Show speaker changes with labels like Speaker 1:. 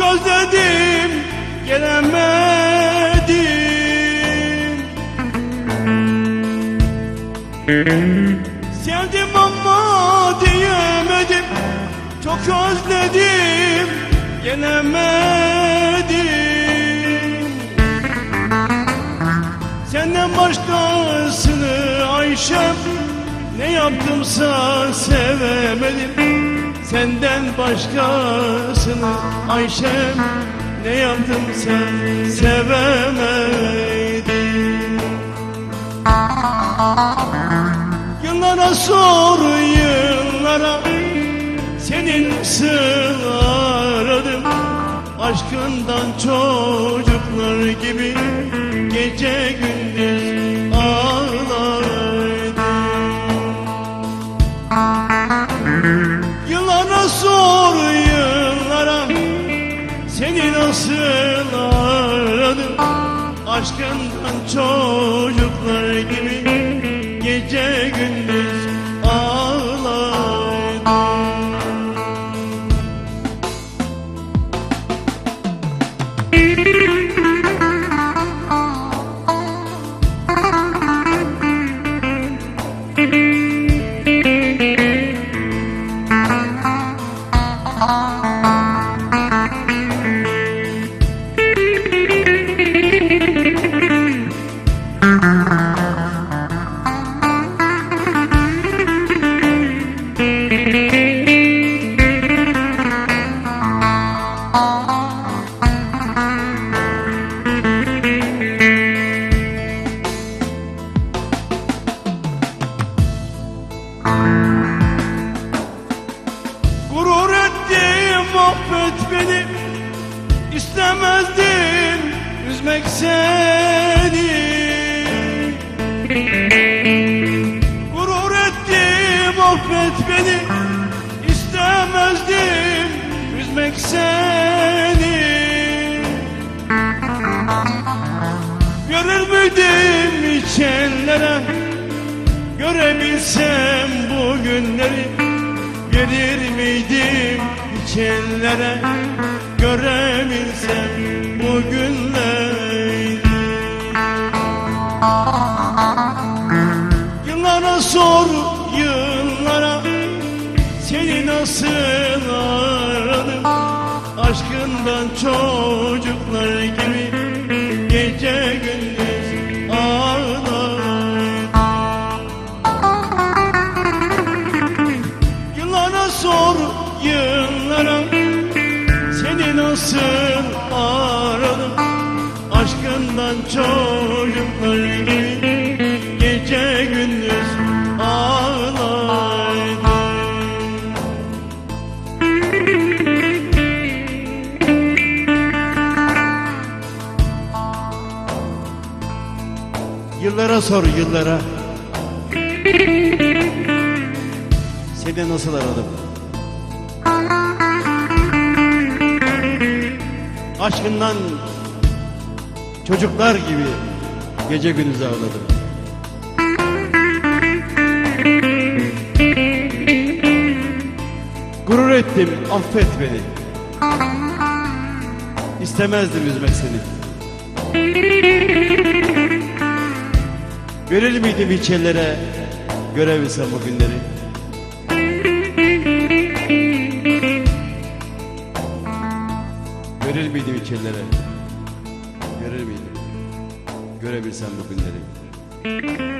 Speaker 1: özledim gelemedim. Sevdim ama diyemedim Çok özledim gelemedim. Senden başkasını Ayşem Ne yaptımsa sevemedim Senden başkasını Ayşem Ne yaptımsa sevemedim Yıllara sor yıllara Senin aradım Aşkından çocuklar gibi Gece gündüz nasıl Aşkından çocuklar gibi Gece gündüz İstemezdim üzmek seni. Gurur ettim affet beni. İstemezdim üzmek seni. Görür müydüm içenlere Görebilsem bu günleri. Gelir miydim içenlere Görebilsem Aşkından çocuklar gibi Gece gündüz ağlardım Yıllara sor yıllara Seni nasıl aradım Aşkından çocuklar gibi Yıllara sor yıllara. Seni nasıl aradım? Aşkından çocuklar gibi gece gündüz ağladım. Gurur ettim affet beni. İstemezdim üzmek seni Verir miydim hiç ellere görebilsem bu günleri? Verir miydim hiç ellere? Verir miydim? Görebilsem bu günleri